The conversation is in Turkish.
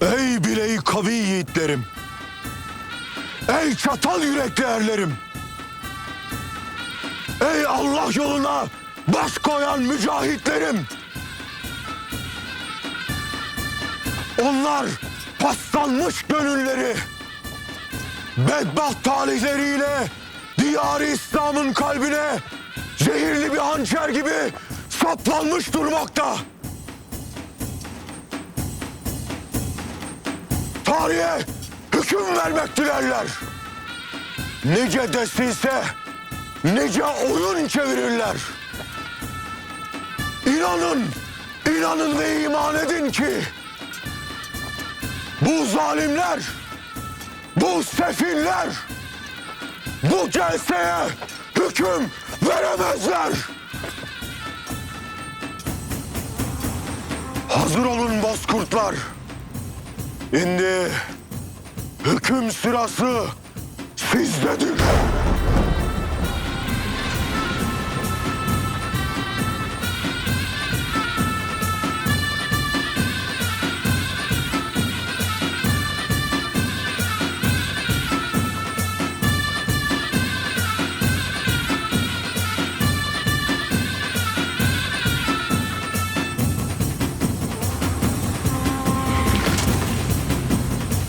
Ey bileği kavi yiğitlerim! Ey çatal yürekli erlerim! Ey Allah yoluna baş koyan mücahitlerim! Onlar paslanmış gönülleri, bedbaht talihleriyle diyar İslam'ın kalbine zehirli bir hançer gibi saplanmış durmakta. Tarihe hüküm vermek dilerler. Nice destiyse nice oyun çevirirler. İnanın, inanın ve iman edin ki bu zalimler, bu sefiller bu celseye hüküm veremezler. Hazır olun bozkurtlar. Şimdi hüküm sırası sizdedir.